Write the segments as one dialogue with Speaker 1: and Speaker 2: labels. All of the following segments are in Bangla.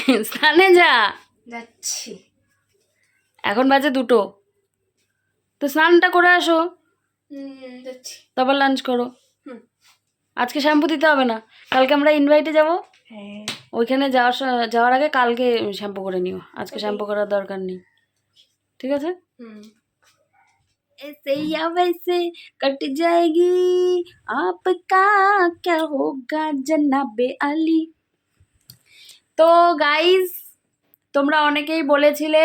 Speaker 1: স্নানে যা
Speaker 2: যাচ্ছি
Speaker 1: এখন বাজে দুটো তো স্নানটা করে আসো
Speaker 2: হুম, যাচ্ছি
Speaker 1: তারপর লাঞ্চ করো
Speaker 2: হুম।
Speaker 1: আজকে শ্যাম্পু দিতে হবে না কালকে আমরা ইনভাইটে যাব
Speaker 2: হ্যাঁ
Speaker 1: ওইখানে যাওয়ার স- যাওয়ার আগে কালকে শ্যাম্পু করে নিও আজকে শ্যাম্পু করার দরকার নেই ঠিক আছে
Speaker 2: হুম
Speaker 1: ऐसे या वैसे कट जाएगी आपका क्या होगा जनाबे আলী তো গাইস তোমরা অনেকেই বলেছিলে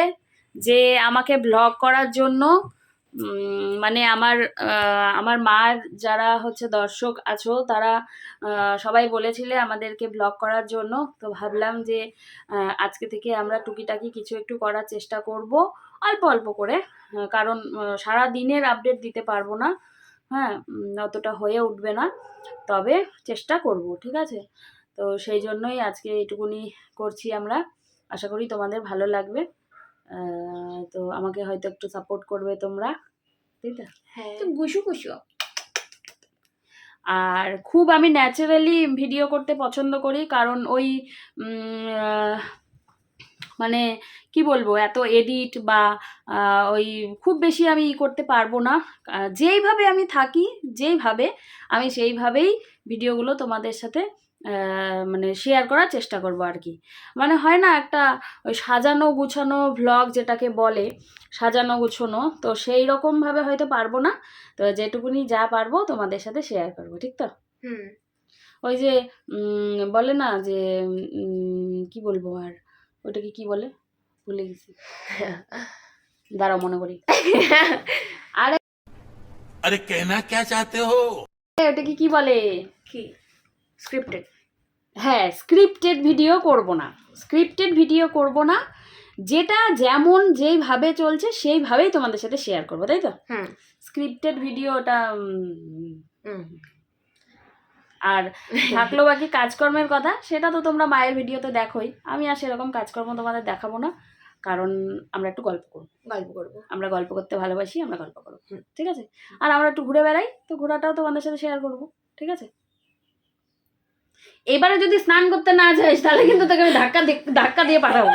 Speaker 1: যে আমাকে ব্লগ করার জন্য মানে আমার আমার মার যারা হচ্ছে দর্শক আছো তারা সবাই বলেছিলে আমাদেরকে ব্লগ করার জন্য। তো ভাবলাম যে আজকে থেকে আমরা টুকিটাকি কিছু একটু করার চেষ্টা করব অল্প অল্প করে। কারণ আহ, সারা দিনের আপডেট দিতে পারব না। হ্যাঁ অতটা হয়ে উঠবে না। তবে চেষ্টা করব ঠিক আছে? তো সেই জন্যই আজকে এইটুকুনি করছি আমরা। আশা করি তোমাদের ভালো লাগবে। তো আমাকে হয়তো একটু সাপোর্ট করবে তোমরা। তাই তো?
Speaker 2: হ্যাঁ।
Speaker 1: গুসু গুসু। আর খুব আমি ন্যাচারালি ভিডিও করতে পছন্দ করি কারণ ওই মানে কি বলব এত এডিট বা ওই খুব বেশি আমি ই করতে পারব না। যেইভাবে আমি থাকি যেইভাবে আমি সেইভাবেই ভিডিওগুলো তোমাদের সাথে মানে শেয়ার করার চেষ্টা করব আর কি। মানে হয় না একটা ওই সাজানো গুছানো ভ্লগ যেটাকে বলে সাজানো গুছানো তো সেই রকমভাবে হয়তো পারব না। তো যেটুকুনি যা পারব তোমাদের সাথে শেয়ার করব ঠিক তো? ওই যে বলে না যে কি বলব আর ওটাকে কি বলে? ভুলে গেছি। দাঁড়াও মনে করি। আরে
Speaker 3: আরে কেনা কে চাতে হো?
Speaker 1: ওটাকে কি বলে?
Speaker 2: কি? স্ক্রিপ্টেড
Speaker 1: হ্যাঁ স্ক্রিপ্টেড ভিডিও করব না। স্ক্রিপ্টেড ভিডিও করব না। যেটা যেমন যেইভাবে চলছে সেইভাবেই তোমাদের সাথে শেয়ার করব তাই তো?
Speaker 2: হ্যাঁ
Speaker 1: স্ক্রিপ্টেড ভিডিওটা আর থাকল বাকি কাজকর্মের কথা সেটা তো তোমরা মায়ের ভিডিওতে দেখোই। আমি আর সেরকম কাজকর্ম তোমাদের দেখাবো না কারণ আমরা একটু গল্প করব।
Speaker 2: গল্প করব।
Speaker 1: আমরা গল্প করতে ভালোবাসি আমরা গল্প করব। ঠিক আছে? আর আমরা একটু ঘুরে বেড়াই তো ঘোরাটাও তোমাদের সাথে শেয়ার করব। ঠিক আছে? এবারে যদি স্নান করতে না যাস তাহলে কিন্তু তোকে আমি ধাক্কা ধাক্কা দিয়ে পাঠাবো।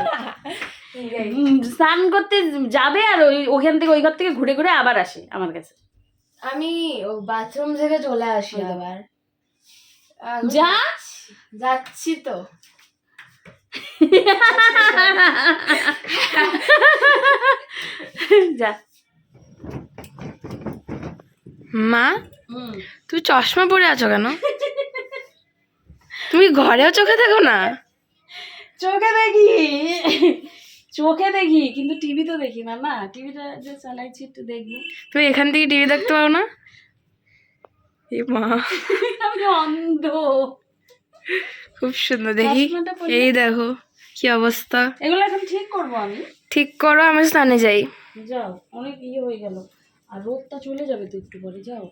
Speaker 1: স্নান করতে যাবে আর ওই ওখান থেকে ওই ঘর থেকে ঘুরে ঘুরে আবার আসে আমার কাছে।
Speaker 2: আমি বাথরুম থেকে চলে আসি আবার। আমি
Speaker 1: যা!
Speaker 2: যাচ্ছি তো।
Speaker 1: যা।
Speaker 4: মা
Speaker 1: হুম।
Speaker 4: তুমি চশমা পরে আছো কেন? তুমি ঘরেও চোখে দেখো না?
Speaker 1: চোখে দেখি। চোখে দেখি কিন্তু টিভি তো দেখি না না টিভিটা যে চালাইছি একটু দেখব।
Speaker 4: তুমি এখান থেকে টিভি দেখতে পাও না? এ মা।
Speaker 1: আমি অন্ধ।
Speaker 4: খুব সুন্দর দেখি। এই দেখো কি অবস্থা?
Speaker 1: এগুলো এখন ঠিক করব আমি?
Speaker 4: ঠিক করো আমি স্নানে যাই।
Speaker 1: যাও অনেক ইয়ে হয়ে গেল। আর রোদটা চলে যাবে তো একটু পরে যাও।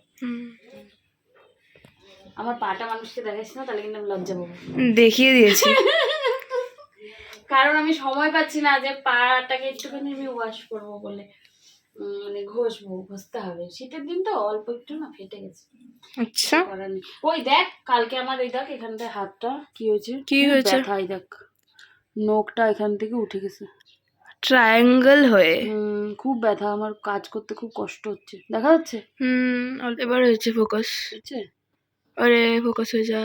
Speaker 1: আমার পাটা মানুষকে দেখাইছি না তাহলে কিন্তু আমি লজ্জা পাবো।
Speaker 4: দেখিয়ে দিয়েছি।
Speaker 1: কারণ আমি সময় পাচ্ছি না যে পাটাকে একটুখানি আমি ওয়াশ করব বলে মানে ঘষবো ঘষতে হবে। শীতের দিন তো অল্প একটু না ফেটে গেছে।
Speaker 4: আচ্ছা।
Speaker 1: ওই দেখ কালকে আমার এই দেখ এখানটায় হাতটা কি হয়েছে?
Speaker 4: কি হয়েছে?
Speaker 1: এই দেখ। নোকটা এখান থেকে উঠে গেছে।
Speaker 4: ট্রায়াঙ্গেল হয়ে।
Speaker 1: খুব ব্যথা। আমার কাজ করতে খুব কষ্ট হচ্ছে। দেখা যাচ্ছে?
Speaker 4: হুম এবার হয়েছে ফোকাস
Speaker 1: হচ্ছে
Speaker 4: আরে ফোকাস হয়ে যা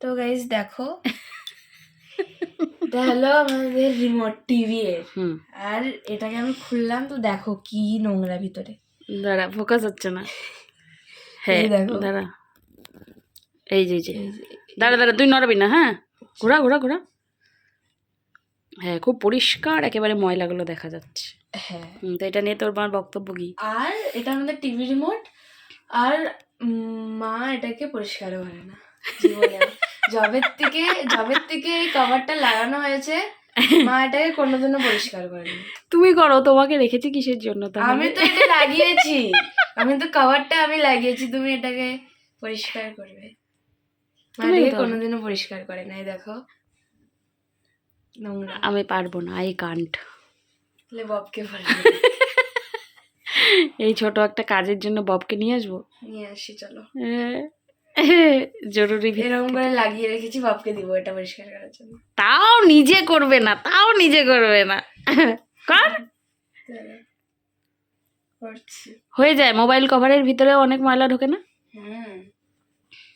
Speaker 2: তো গাইজ দেখো এটা হলো আমাদের রিমোট টিভি এর আর এটাকে আমি খুললাম তো দেখো কি নোংরা ভিতরে।
Speaker 1: দাঁড়া ফোকাস হচ্ছে না। হ্যাঁ
Speaker 2: দেখো।
Speaker 1: দাঁড়া। এই যে যে। দাঁড়া দাঁড়া তুই নড়াবি না হ্যাঁ? ঘোরা ঘোরা ঘোরা। হ্যাঁ খুব পরিষ্কার একেবারে ময়লাগুলো দেখা যাচ্ছে।
Speaker 2: হ্যাঁ।
Speaker 1: তো এটা নিয়ে তোর মার বক্তব্য কি?
Speaker 2: আর এটা আমাদের টিভি রিমোট। আর মা এটাকে পরিষ্কার করে না। জবের থেকে জবের থেকে এই কভারটা লাগানো হয়েছে মা এটাকে কোনোদিনও পরিষ্কার করেনি।
Speaker 1: তুমি করো তোমাকে রেখেছি কিসের জন্য
Speaker 2: আমি তো এটা লাগিয়েছি। আমি তো কভারটা আমি লাগিয়েছি তুমি এটাকে পরিষ্কার করবে। মা এটাকে কোনোদিনও পরিষ্কার করে নাই দেখো। নোংরা।
Speaker 1: আমি পারব না আই কান্ট
Speaker 2: ববকে বলে
Speaker 1: এই ছোট একটা কাজের জন্য ববকে নিয়ে আসব?
Speaker 2: নিয়ে আসি চলো।
Speaker 1: জরুরি
Speaker 2: এরকম করে লাগিয়ে রেখেছি বাপকে দিব এটা পরিষ্কার করার জন্য।
Speaker 1: তাও নিজে করবে না তাও নিজে করবে না। কর। হয়ে যায় মোবাইল কভারের ভিতরে অনেক ময়লা ঢোকে না?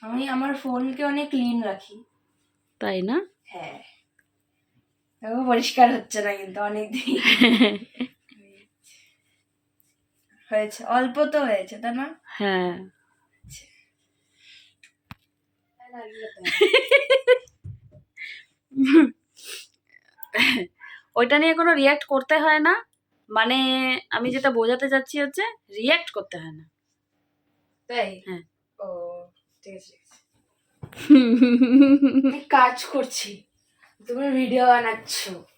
Speaker 2: আমি আমার ফোনকে অনেক ক্লিন রাখি।
Speaker 1: তাই না?
Speaker 2: হ্যাঁ। দেখো পরিষ্কার হচ্ছে না কিন্তু অনেক দিন হয়েছে অল্প তো হয়েছে তাই না?
Speaker 1: হ্যাঁ। ওইটা নিয়ে কোনো রিয়াক্ট করতে হয় না। মানে আমি যেটা বোঝাতে চাচ্ছি হচ্ছে রিয়াক্ট করতে হয় না।
Speaker 2: তাই?
Speaker 1: হ্যাঁ।
Speaker 2: ও ঠিক আছে কাজ করছি। তুমি ভিডিও বানাচ্ছ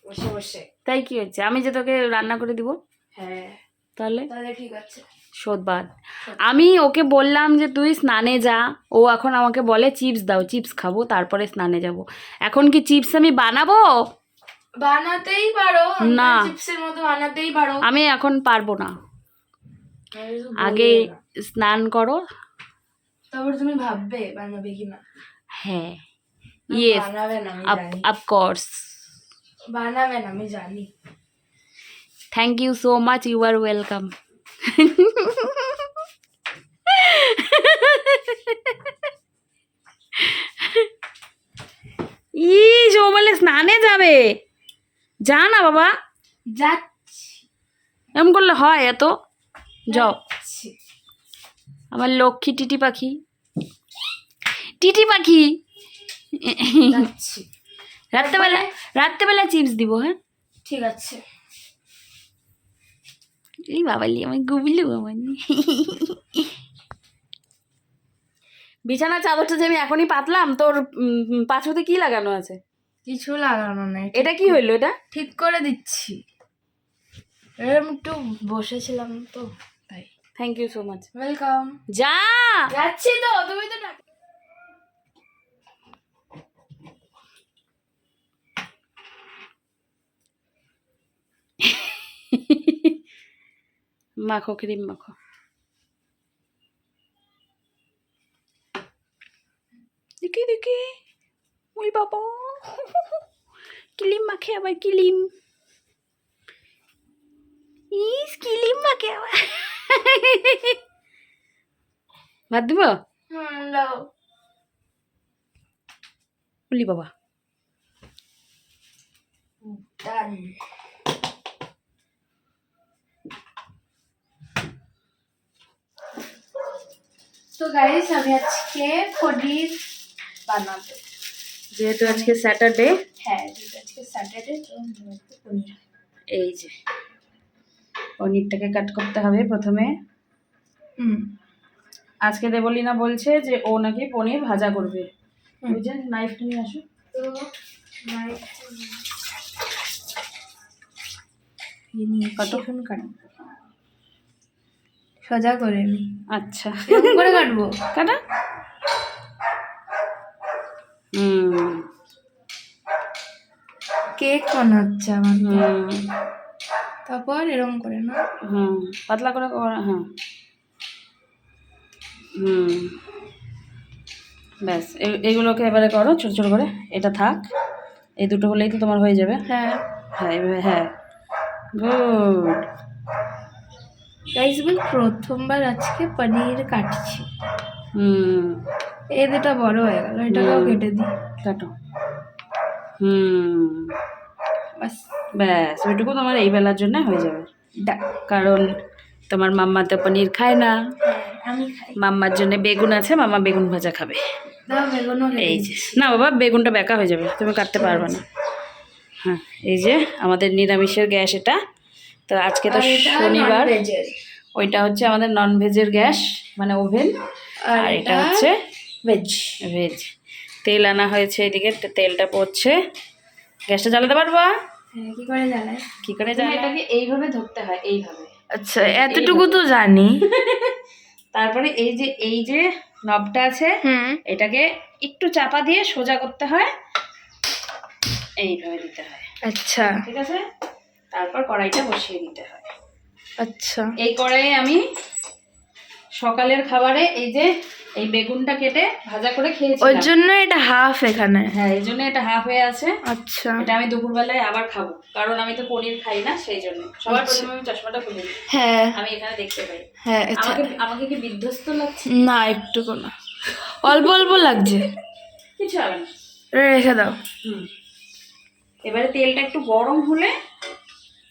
Speaker 2: বসে বসে।
Speaker 1: তাই কি হচ্ছে? আমি যে তোকে রান্না করে দিব
Speaker 2: হ্যাঁ।
Speaker 1: তাহলে?
Speaker 2: তাহলে ঠিক আছে।
Speaker 1: শোধবাদ আমি ওকে বললাম যে তুই স্নানে যা। ও এখন আমাকে বলে চিপস দাও চিপস খাব তারপরে স্নানে যাব। এখন কি চিপস আমি বানাবো?
Speaker 2: বানাতেই পারো
Speaker 1: না।
Speaker 2: চিপসের মতো বানাতেই পারো।
Speaker 1: আমি এখন পারব না। আগে স্নান করো।
Speaker 2: তারপর তুমি ভাববে বানাবে কি না
Speaker 1: হ্যাঁ। ইয়েস
Speaker 2: বানাবে না আমি
Speaker 1: অফকোর্স
Speaker 2: বানাবে না আমি জানি
Speaker 1: thank you so much you are welcome ইস ও বলে স্নানে যাবে যা না বাবা
Speaker 2: যাচ্ছি
Speaker 1: এমন করলে হয় এত যাও আমার লক্ষ্মী টিটি পাখি টিটি পাখি রাত্রেবেলা রাত্রেবেলা চিপস দিব হ্যাঁ?
Speaker 2: ঠিক আছে।
Speaker 1: এই বাবালি আমার গুবলু আমার বিছানা চাদরটা যে আমি এখনই পাতলাম তোর পাছুতে কি লাগানো আছে?
Speaker 2: কিছু লাগানো নেই।
Speaker 1: এটা কি হইল এটা?
Speaker 2: ঠিক করে দিচ্ছি। এরকম একটু বসেছিলাম তো তাই।
Speaker 1: Thank you so much
Speaker 2: welcome
Speaker 1: যা!
Speaker 2: যাচ্ছি তো তুমি তো
Speaker 1: মাখো ক্রিম মাখো। দেখি দেখি। ওই বাবা। কিলিম মাখে আবার কিলিম ইস কিলিম মাখে আবার। ভাত দিব। বলি বাবা।
Speaker 2: তো গাইস আমি আজকে পনির বানাবো।
Speaker 1: যেহেতু আজকে স্যাটারডে
Speaker 2: হ্যাঁ যেহেতু আজকে স্যাটারডে তো পনির
Speaker 1: এই যে পনিরটাকে কাট করতে হবে প্রথমে। আজকে দেবলিনা বলছে যে ও নাকি পনির ভাজা করবে। যে নাইফটা নিয়ে আসো।
Speaker 2: তো
Speaker 1: কতক্ষণ
Speaker 2: কাটবো? সোজা করে নি।
Speaker 1: আচ্ছা।
Speaker 2: এরকম করে কাটবো।
Speaker 1: কাটা হুম।
Speaker 2: কেক বানাচ্ছে আমার তারপর এরকম করে না?
Speaker 1: হুম পাতলা করে হ্যাঁ। হুম। ব্যাস এগুলোকে এবারে করো ছোট ছোটো করে। এটা থাক। এই দুটো হলেই তো তোমার হয়ে যাবে।
Speaker 2: হ্যাঁ।
Speaker 1: হ্যাঁ এভাবে হ্যাঁ। গুড।
Speaker 2: গাইস আমি প্রথমবার আজকে পনির কাটছি।
Speaker 1: হুম।
Speaker 2: এই দুটো বড় হয়ে গেল এটাকেও। কেটে দিই।
Speaker 1: কাটো। হুম।
Speaker 2: বাস।
Speaker 1: ব্যাস ওইটুকু তোমার এই বেলার জন্য হয়ে যাবে। কারণ তোমার মাম্মা তো পনির খায় না।
Speaker 2: হ্যাঁ,
Speaker 1: মাম্মার জন্য বেগুন আছে মাম্মা বেগুন ভাজা খাবে। এই যে। না বাবা বেগুনটা বেকা হয়ে যাবে তুমি কাটতে পারবে না। হ্যাঁ এই যে আমাদের নিরামিষের গ্যাস এটা। তো আজকে তো শনিবার। ওইটা হচ্ছে আমাদের নন ভেজের গ্যাস মানে ওভেন
Speaker 2: আর
Speaker 1: এটা হচ্ছে
Speaker 2: ভেজ
Speaker 1: ভেজ তেল আনা হয়েছে এদিকে তেলটা পড়ছে। গ্যাসটা জ্বালাতে পারবা?
Speaker 2: হ্যাঁ কি করে জ্বালায়?
Speaker 1: কি করে জ্বালা এটাকে এইভাবে ধরতে হয় এইভাবে।
Speaker 2: আচ্ছা এতটুকু তো জানি।
Speaker 1: তারপরে এই যে এই যে নবটা আছে এটাকে একটু চাপা দিয়ে সোজা করতে হয়। এইভাবে দিতে হয়।
Speaker 2: আচ্ছা।
Speaker 1: ঠিক আছে? তারপর কড়াইটা বসিয়ে দিতে হয়।
Speaker 2: আচ্ছা।
Speaker 1: এই কড়াইয়ে আমি সকালের খাবারে এই যে এই বেগুনটা কেটে ভাজা করে
Speaker 2: খেয়েছি
Speaker 1: ওর
Speaker 2: জন্য এটা হাফ এখানে?
Speaker 1: হ্যাঁ এই জন্য এটা হাফ হয়ে আছে।
Speaker 2: আচ্ছা।
Speaker 1: এটা আমি দুপুরবেলায় আবার খাব কারণ আমি তো পনির খাই না সেই জন্য। সবার
Speaker 2: আচ্ছা।
Speaker 1: প্রথমে আমি চশমাটা খুলে
Speaker 2: হ্যাঁ।
Speaker 1: আমি এখানে দেখতে পাই।
Speaker 2: হ্যাঁ আচ্ছা।
Speaker 1: আমাকে আমাকে কি বিধ্বস্ত লাগছে?
Speaker 2: না একটুকু না। অল্প অল্প লাগছে।
Speaker 1: কিছু হবে না।
Speaker 2: রেখে দাও।
Speaker 1: হুম। এবারে তেলটা একটু গরম হলে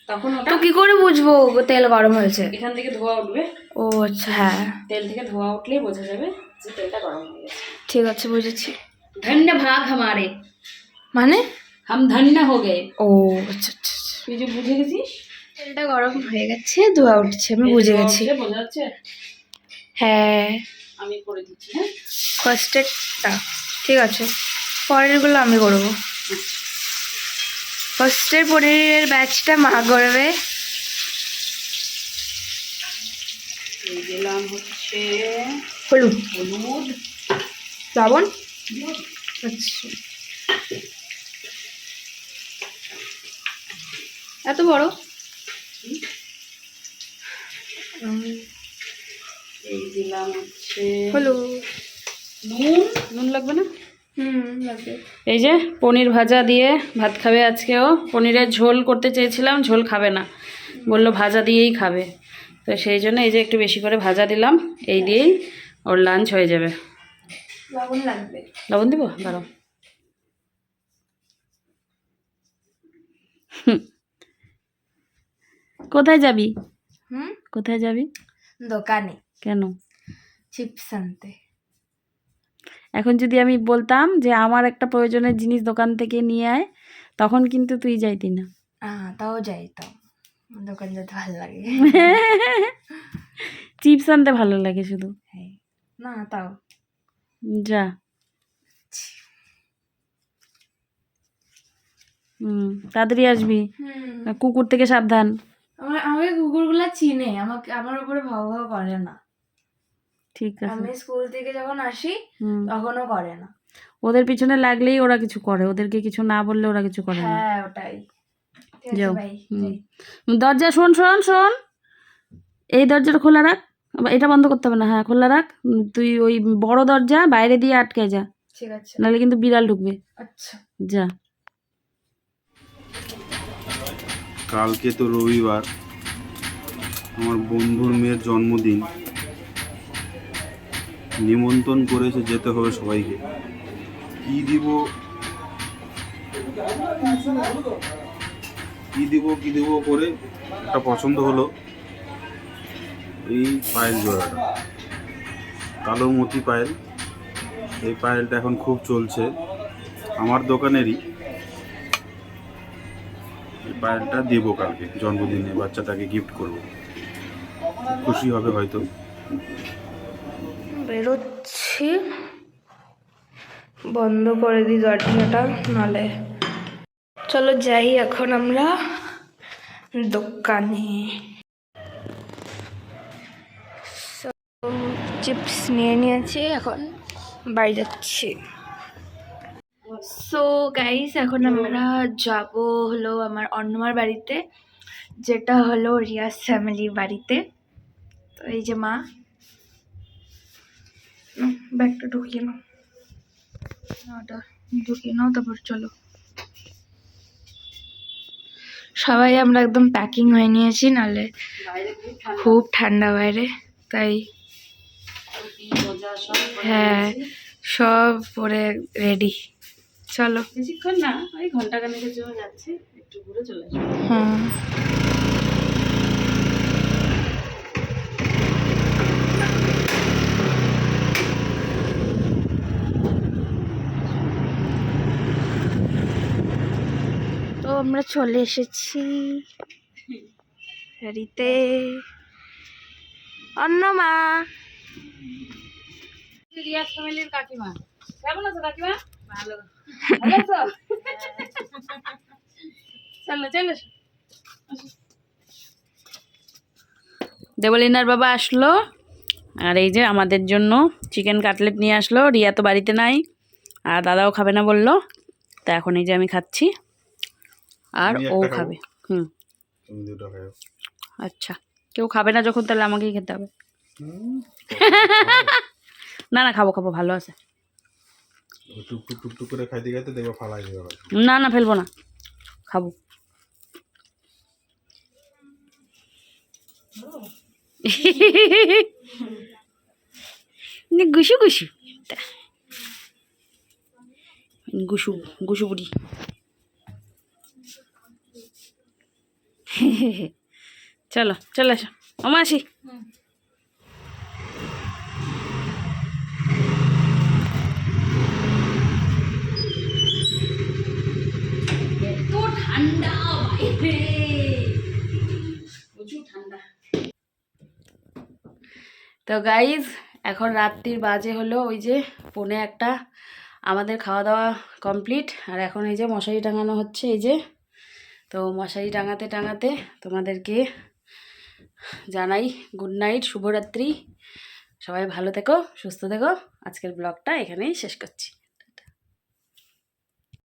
Speaker 1: তখন ওটা
Speaker 2: তো কি করে বুঝব? তেল গরম হয়েছে।
Speaker 1: এখান থেকে ধোয়া উঠবে।
Speaker 2: ও আচ্ছা হ্যাঁ।
Speaker 1: তেল থেকে ধোয়া উঠলেই বোঝা যাবে যে তেলটা গরম হয়ে গেছে।
Speaker 2: ঠিক আছে বুঝেছি।
Speaker 1: ধন্য ভাগ হামারে
Speaker 2: মানে?
Speaker 1: হাম ধন্য হো গে।
Speaker 2: ও আচ্ছা আচ্ছা আচ্ছা।
Speaker 1: তুই যে বুঝে গেছিস?
Speaker 2: তেলটা গরম হয়ে গেছে ধোয়া উঠছে আমি বুঝে গেছি।
Speaker 1: বোঝা যাচ্ছে?
Speaker 2: হ্যাঁ।
Speaker 1: আমি করে দিচ্ছি হ্যাঁ?
Speaker 2: ফার্স্টেরটা ঠিক আছে। পরেরগুলো আমি করব। ফার্স্টের পনিরের ব্যাচটা মা করবে।
Speaker 1: দিলাম হচ্ছে
Speaker 2: হলুদ।
Speaker 1: হলুদ।
Speaker 2: লবণ? আচ্ছা। এত বড়?
Speaker 1: এই দিলাম হচ্ছে
Speaker 2: হলুদ।
Speaker 1: নুন। নুন লাগবে না? এই যে পনির ভাজা দিয়ে ভাত খাবে আজকেও। পনিরের ঝোল করতে চেয়েছিলাম ঝোল খাবে না। বলল ভাজা দিয়েই খাবে। তো সেই জন্য এই যে একটু বেশি করে ভাজা দিলাম। এই দিয়েই ওর লাঞ্চ হয়ে যাবে।
Speaker 2: লবণ লাগবে।
Speaker 1: লবণ দিব? বারো কোথায় যাবি? কোথায় যাবি?
Speaker 2: দোকানে।
Speaker 1: কেন?
Speaker 2: চিপস আনতে।
Speaker 1: এখন যদি আমি বলতাম যে আমার একটা প্রয়োজনের জিনিস দোকান থেকে নিয়ে আয় তখন কিন্তু তুই যাইতি না।
Speaker 2: তাও যাই তাও দোকান যেতে ভালো লাগে।
Speaker 1: চিপস আনতে ভালো লাগে শুধু।
Speaker 2: হ্যাঁ। না তাও।
Speaker 1: যা। হুম তাড়াতাড়ি আসবি। কুকুর থেকে সাবধান।
Speaker 2: আমার আমাকে কুকুরগুলো চিনে। আমাকে আমার উপরে ভাও ভাও করে না।
Speaker 1: ঠিক আছে।
Speaker 2: আমি স্কুল থেকে যখন আসি
Speaker 1: হুম।
Speaker 2: তখনও করে না।
Speaker 1: ওদের পিছনে লাগলেই ওরা কিছু করে ওদেরকে কিছু না বললে ওরা কিছু করে না।
Speaker 2: হ্যাঁ ওটাই। ঠিক আছে
Speaker 1: যাও। হুম। দরজা শোন শোন শোন। এই দরজাটা খোলা রাখ। এটা বন্ধ করতে হবে না। হ্যাঁ খোলা রাখ। তুই ওই বড় দরজা বাইরে দিয়ে আটকে যা।
Speaker 2: ঠিক আছে।
Speaker 1: নাহলে কিন্তু বিড়াল ঢুকবে।
Speaker 2: আচ্ছা।
Speaker 1: যা।
Speaker 5: কালকে তো রবিবার। আমার বন্ধুর মেয়ের জন্মদিন। নিমন্ত্রণ করেছে যেতে হবে সবাইকে। কি দিব? কি দিব কি দিব করে? একটা পছন্দ হলো এই পায়েল জোড়াটা। কালো মতি পায়েল। এই পায়েলটা এখন খুব চলছে। আমার দোকানেরই। এই পায়েলটা দেবো কালকে জন্মদিনে বাচ্চাটাকে গিফট করব। খুশি হবে হয়তো।
Speaker 2: বেরোচ্ছি। বন্ধ করে দিই দরজাটা, নালে। চলো যাই এখন আমরা দোকানে। চিপস নিয়ে নিয়েছি, এখন বাড়ি যাচ্ছি। সো গাইস এখন আমরা যাব হলো আমার অন্যমার বাড়িতে, যেটা হলো রিয়াস ফ্যামিলির বাড়িতে। তো এই যে মা। ব্যাগটা ঢুকিয়ে নাও। ওটা ঢুকিয়ে নাও তারপর চলো। সবাই আমরা একদম প্যাকিং হয়ে নিয়েছি নালে খুব ঠান্ডা বাইরে তাই হ্যাঁ সব পরে রেডি চলো।
Speaker 1: বেশিক্ষণ না ওই ঘণ্টা খানেকের জন্য যাচ্ছে একটু ঘুরে চলে
Speaker 2: হ্যাঁ আমরা চলে এসেছি। ফেরিতে অন্য মা
Speaker 1: রিয়াজ ফ্যামিলির কাকিমা। কেমন আছো কাকিমা? ভালো। ভালো আছো? চলো চলো দেবলিনার বাবা আসলো। আর এই যে আমাদের জন্য চিকেন কাটলেট নিয়ে আসলো। রিয়া তো বাড়িতে নাই। আর দাদাও খাবে না বলল। তা এখন এই যে আমি খাচ্ছি। আর ও
Speaker 5: খাবে।
Speaker 1: হুম।
Speaker 5: তুমি দুটো খাও।
Speaker 1: আচ্ছা কেউ খাবে না যখন তাহলে আমাকেই খেতে হবে। না না খাব খাব ভালো আছে।
Speaker 5: ও টুকটুক টুকটুক করে খাইতে খাইতে দেখবে ফালাই দেবে আবার।
Speaker 1: না না ফেলব না। খাব। গুসু গুসু। গুসু গুসু বুড়ি। চলো চলে আসো আমার আসি তো গাইজ এখন রাত্রির বাজে হলো ওই যে পৌনে একটা। আমাদের খাওয়া দাওয়া কমপ্লিট আর এখন এই যে মশারি টাঙানো হচ্ছে এই যে তো মশারি টাঙাতে টাঙাতে তোমাদেরকে জানাই গুড নাইট শুভরাত্রি। সবাই ভালো থেকো, সুস্থ থেকো। আজকের ব্লগটা এখানেই শেষ করছি।